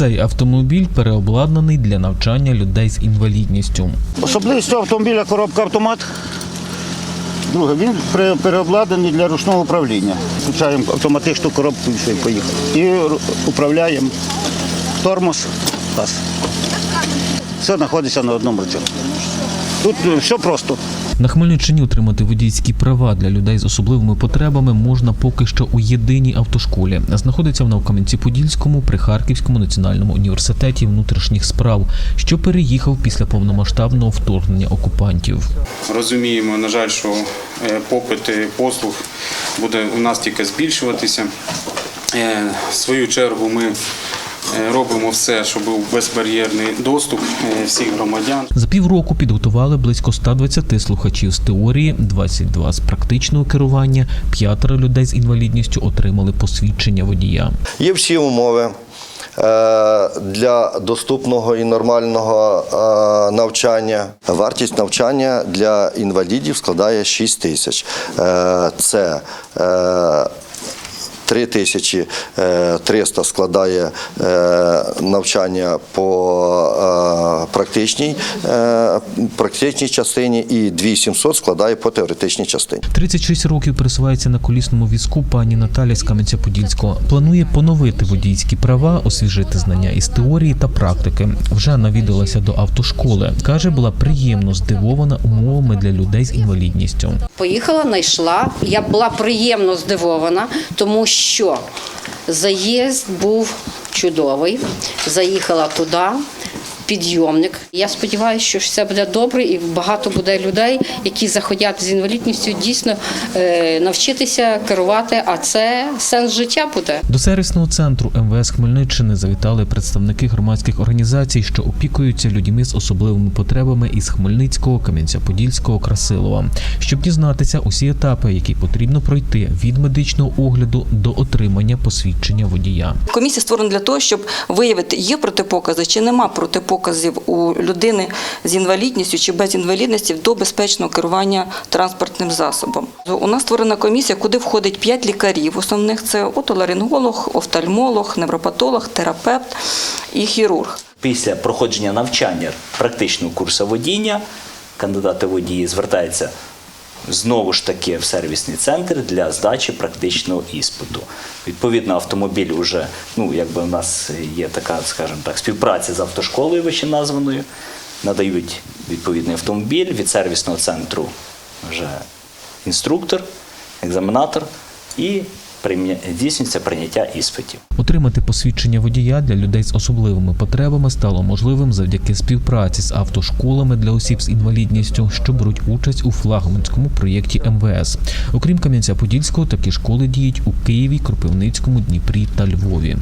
Цей автомобіль переобладнаний для навчання людей з інвалідністю. Особливістю автомобіля коробка автомат. Друге, він переобладнаний для ручного управління. Включаємо автоматичну коробку і все, і поїхали. І управляємо тормоз, газ. Все знаходиться на одному рычагу. Тут е, все просто. На Хмельниччині отримати водійські права для людей з особливими потребами можна поки що у єдиній автошколі. Знаходиться вона у Кам'янці-Подільському при Харківському національному університеті внутрішніх справ, що переїхав після повномасштабного вторгнення окупантів. Розуміємо, на жаль, що е, попит послуг буде у нас тільки збільшуватися. Е, В свою чергу ми робимо все, щоб був безбар'єрний доступ е, всіх громадян. За півроку підготували близько 120 слухачів з теорії, 22 з практичного керування, п'ятеро людей з інвалідністю отримали посвідчення водія. Є всі умови е, для доступного і нормального е, навчання. Вартість навчання для інвалідів складає 6 тисяч. Е, Це е, 3300 складає е, навчання по е, практичній, е, практичній частині і 2700 складає по теоретичній частині. 36 років пересувається на колісному візку пані Наталя з Кам'янця-Подільського. Планує поновити водійські права, освіжити знання із теорії та практики. Вже навідалася до автошколи. Каже, була приємно здивована умовами для людей з інвалідністю. Поїхала, знайшла. Я була приємно здивована, тому що заїзд був чудовий. Заїхала туди. Підйомник. Я сподіваюся, що все буде добре, і багато буде людей, які заходять з інвалідністю, дійсно е, навчитися керувати. А це сенс життя буде. До сервісного центру МВС Хмельниччини завітали представники громадських організацій, що опікуються людьми з особливими потребами із Хмельницького, Кам'янця-Подільського, Красилова, щоб дізнатися усі етапи, які потрібно пройти від медичного огляду до отримання посвідчення водія. Комісія створена для того, щоб виявити, є протипокази чи нема протипоказів у людини з інвалідністю чи без інвалідності до безпечного керування транспортним засобом. У нас створена комісія, куди входить 5 лікарів. Основних це отоларинголог, офтальмолог, невропатолог, терапевт і хірург. Після проходження навчання практичного курсу водіння кандидати водії звертаються знову ж таки в сервісний центр для здачі практичного іспиту. Відповідно, автомобіль вже, ну якби у нас є така, скажімо так, співпраця з автошколою вищеназваною, надають відповідний автомобіль від сервісного центру вже інструктор, екзаменатор і здійснюється прийняття іспитів. Отримати посвідчення водія для людей з особливими потребами стало можливим завдяки співпраці з автошколами для осіб з інвалідністю, що беруть участь у флагманському проєкті МВС. Окрім Кам'янця-Подільського, такі школи діють у Києві, Кропивницькому, Дніпрі та Львові.